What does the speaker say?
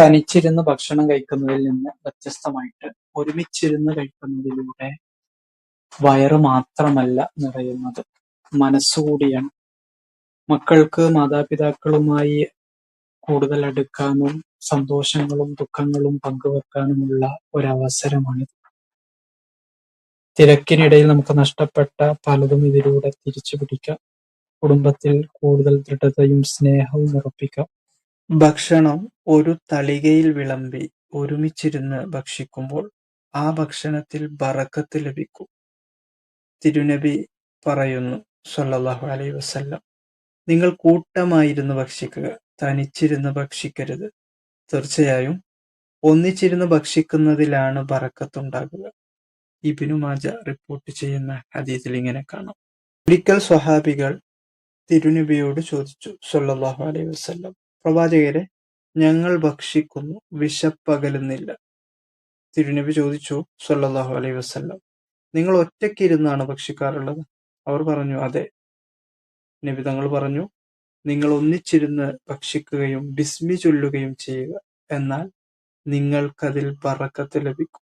തനിച്ചിരുന്ന് ഭക്ഷണം കഴിക്കുന്നതിൽ നിന്ന് വ്യത്യസ്തമായിട്ട് ഒരുമിച്ചിരുന്ന് കഴിക്കുന്നതിലൂടെ വയറ് മാത്രമല്ല നിറയുന്നത്. മനസ്സുകൂടിയാണ്. മക്കൾക്ക് മാതാപിതാക്കളുമായി കൂടുതൽ അടുക്കാനും സന്തോഷങ്ങളും ദുഃഖങ്ങളും പങ്കുവെക്കാനുമുള്ള ഒരവസരമാണിത്. തിരക്കിനിടയിൽ നമുക്ക് നഷ്ടപ്പെട്ട പലതും ഇതിലൂടെ തിരിച്ചു പിടിക്കാം കുടുംബത്തിൽ കൂടുതൽ ദൃഢതയും സ്നേഹവും ഉറപ്പിക്കാം. ഭക്ഷണം ഒരു തളികയിൽ വിളമ്പി ഒരുമിച്ചിരുന്ന് ഭക്ഷിക്കുമ്പോൾ ആ ഭക്ഷണത്തിൽ ബറക്കത്ത് ലഭിക്കും. തിരുനബി പറയുന്നു സല്ലല്ലാഹു അലൈഹി വസല്ലം നിങ്ങൾ കൂട്ടമായിരുന്നു ഭക്ഷിക്കുക തനിച്ചിരുന്ന് ഭക്ഷിക്കരുത്. തീർച്ചയായും ഒന്നിച്ചിരുന്ന് ഭക്ഷിക്കുന്നതിലാണ് ബറക്കത്തുണ്ടാകുക. ഇബിനു മാജ റിപ്പോർട്ട് ചെയ്യുന്ന ഹദീസിൽ ഇങ്ങനെ കാണാം. ഒരിക്കൽ സ്വഹാബികൾ തിരുനബിയോട് ചോദിച്ചു സല്ലല്ലാഹു അലൈഹി വസല്ലം പ്രവാചകരെ ഞങ്ങൾ ഭക്ഷിക്കുന്നു വിശപ്പകലുന്നില്ല. തിരുനബി ചോദിച്ചു സല്ലല്ലാഹു അലൈഹി വസല്ലം നിങ്ങൾ ഒറ്റയ്ക്കിരുന്നാണ് ഭക്ഷിക്കാറുള്ളത്? അവർ പറഞ്ഞു അതെ. നബി തങ്ങൾ പറഞ്ഞു നിങ്ങൾ ഒന്നിച്ചിരുന്ന് ഭക്ഷിക്കുകയും ബിസ്മി ചൊല്ലുകയും ചെയ്യുക എന്നാൽ നിങ്ങൾക്കതിൽ ബറക്കത്ത് ലഭിക്കും.